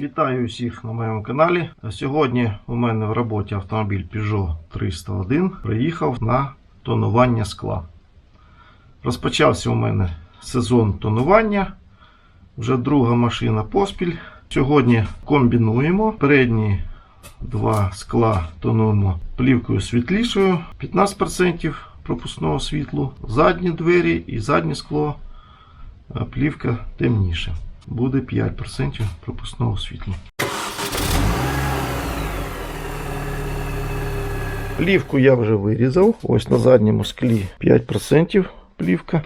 Вітаю усіх на моєму каналі. Сьогодні у мене в роботі автомобіль Peugeot 301 приїхав на тонування скла. Розпочався у мене сезон тонування. Вже друга машина поспіль. Сьогодні комбінуємо. Передні два скла тонуємо плівкою світлішою 15% пропускного світлу. Задні двері і заднє скло плівка темніша. Буде 5% пропускного світла. Плівку я вже вирізав. Ось на задньому склі 5% плівка.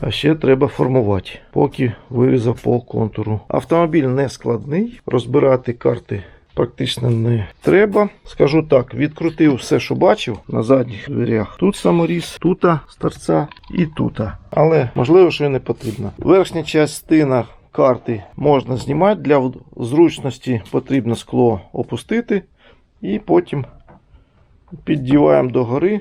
А ще треба формувати, поки вирізав по контуру. Автомобіль не складний, розбирати карти практично не треба. Скажу так, відкрутив все, що бачив на задніх дверях. Тут саморіз, тут з торця і тут. Але можливо, що не потрібно. Верхня частина карти можна знімати. Для зручності потрібно скло опустити і потім піддіваємо догори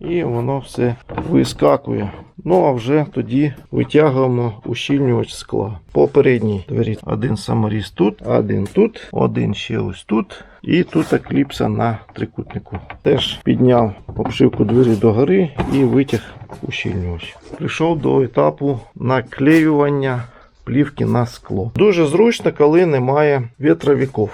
і воно все вискакує. Ну а вже тоді витягуємо ущільнювач скла. По передній двері один саморіз тут, один тут, один ще ось тут. І тут кліпса на трикутнику. Теж підняв обшивку двері догори і витяг ущільнювач. Прийшов до етапу наклеювання плівки на скло. Дуже зручно, коли немає вітровиків.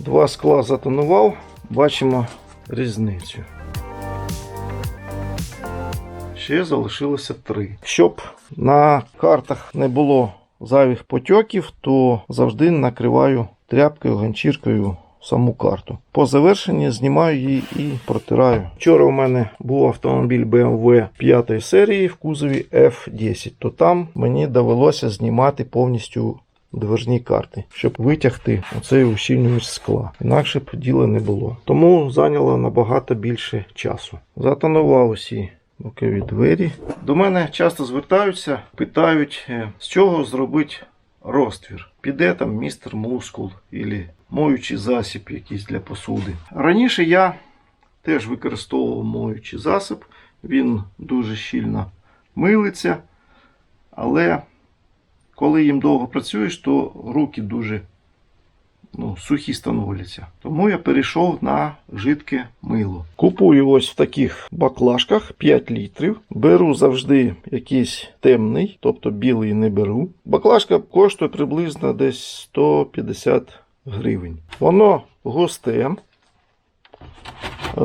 Два скла затонував, бачимо різницю. Ще залишилося три. Щоб на картах не було зайвих потьоків, то завжди накриваю тряпкою, ганчіркою саму карту. По завершенні знімаю її і протираю. Вчора у мене був автомобіль BMW 5 серії в кузові F10, то там мені довелося знімати повністю дверні карти, щоб витягти оцей ущільнювач скла. Інакше б діла не було. Тому зайняло набагато більше часу. Затонував усі бокові двері. До мене часто звертаються, питають, е, з чого зробити розтвір. Піде там містер мускул або моючий засіб якийсь для посуди. Раніше я теж використовував моючий засіб. Він дуже щільно милиться, але коли їм довго працюєш, то руки дуже ну, сухі становляться. Тому я перейшов на жидке мило. Купую ось в таких баклажках 5 літрів. Беру завжди якийсь темний, тобто білий не беру. Баклажка коштує приблизно десь 150 гривень. Воно густе,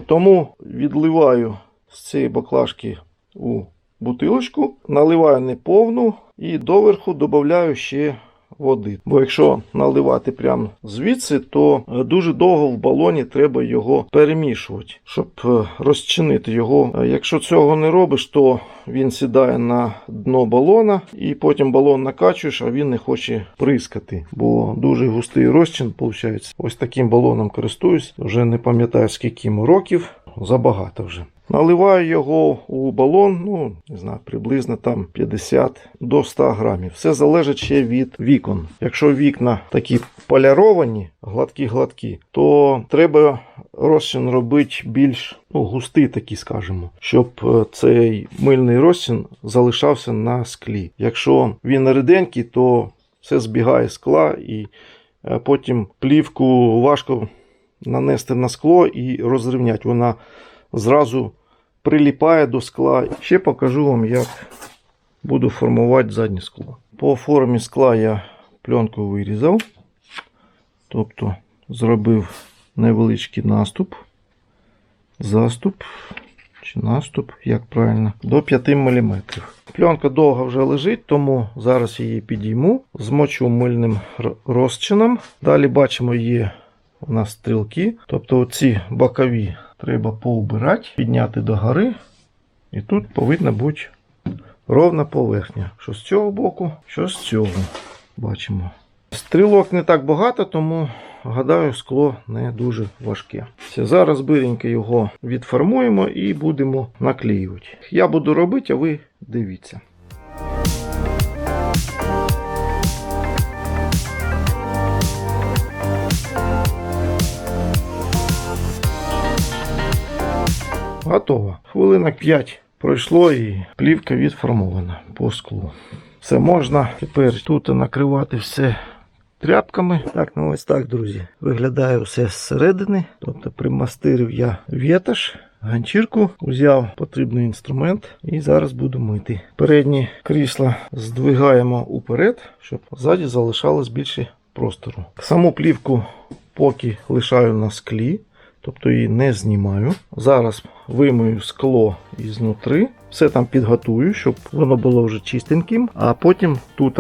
тому відливаю з цієї баклажки у бутилочку, наливаю неповну і доверху додаю ще води. Бо якщо наливати прямо звідси, то е, дуже довго в балоні треба його перемішувати, щоб е, розчинити його. Е, Якщо цього не робиш, то він сідає на дно балона і потім балон накачуєш, а він не хоче прискати, бо дуже густий розчин виходить. Ось таким балоном користуюсь. Вже не пам'ятаю скільки йому років, забагато вже. Наливаю його у балон, ну, не знаю, приблизно там 50 до 100 грамів. Все залежить ще від вікон. Якщо вікна такі поляровані, гладкі-гладкі, то треба розчин робити більш ну, густий, такий, скажімо, щоб е, цей мильний розчин залишався на склі. Якщо він реденький, то все збігає з скла і е, потім плівку важко нанести на скло і розрівняти. Вона зразу приліпає до скла. Ще покажу вам, як буду формувати заднє скло. По формі скла я пленку вирізав, тобто зробив невеличкий наступ, заступ чи наступ, як правильно, до 5 мм. Пленка довго вже лежить, тому зараз її підійму, змочу мильним розчином. Далі бачимо є у нас стрілки. Тобто ці бокові треба поубирати, підняти до гори. І тут повинна бути ровна поверхня. Що з цього боку, що з цього. Бачимо. Стрілок не так багато, тому гадаю, скло не дуже важке. Все, зараз биренько його відформуємо і будемо наклеювати. Я буду робити, а ви дивіться. Готово. Хвилинок 5 пройшло і плівка відформована по склу. Все можна тепер тут накривати все тряпками. Так, ну ось так, друзі. Виглядає все зсередини. Тобто примастирив я вєтаж, ганчірку, взяв потрібний інструмент і зараз буду мити. Передні крісла здвигаємо уперед, щоб ззаді залишалось більше простору. Саму плівку поки лишаю на склі. Тобто її не знімаю. Зараз вимию скло ізнутри, все там підготую, щоб воно було вже чистеньким. А потім тут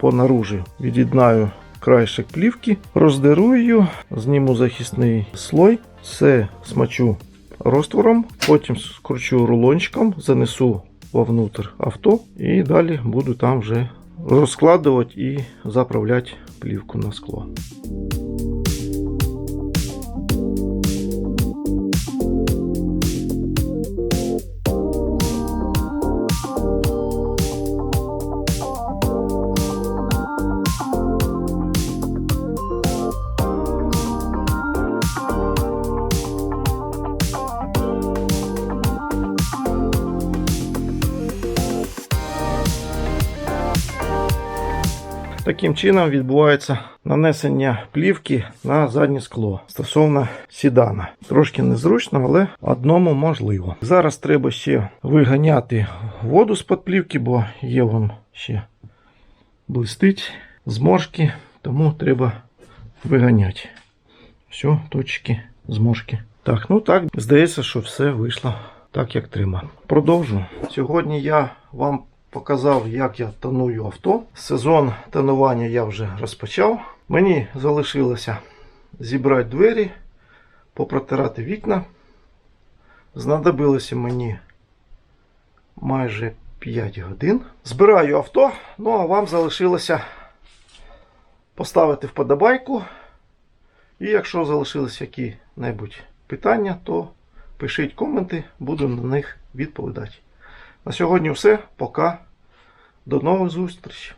по наружі від'єднаю краєшок плівки, роздеру її, зніму захисний слой, все смачу розтвором, потім скручу рулончиком, занесу вовнутрь авто і далі буду там вже розкладувати і заправляти плівку на скло. Таким чином відбувається нанесення плівки на заднє скло стосовно сідана. Трошки незручно, але одному можливо. Зараз треба ще виганяти воду з-під плівки, бо є вон ще блистить зморшки, тому треба виганяти. Все, точки, зморшки. Так, ну так, здається, що все вийшло так, як треба. Продовжу. Сьогодні я вам показав, як я тоную авто. Сезон тонування я вже розпочав. Мені залишилося зібрати двері, попротирати вікна. Знадобилося мені майже 5 годин. Збираю авто, ну а вам залишилося поставити вподобайку. І якщо залишилися які-небудь питання, то пишіть коменти, буду на них відповідати. На сьогодні все. Пока. До нових зустрічей.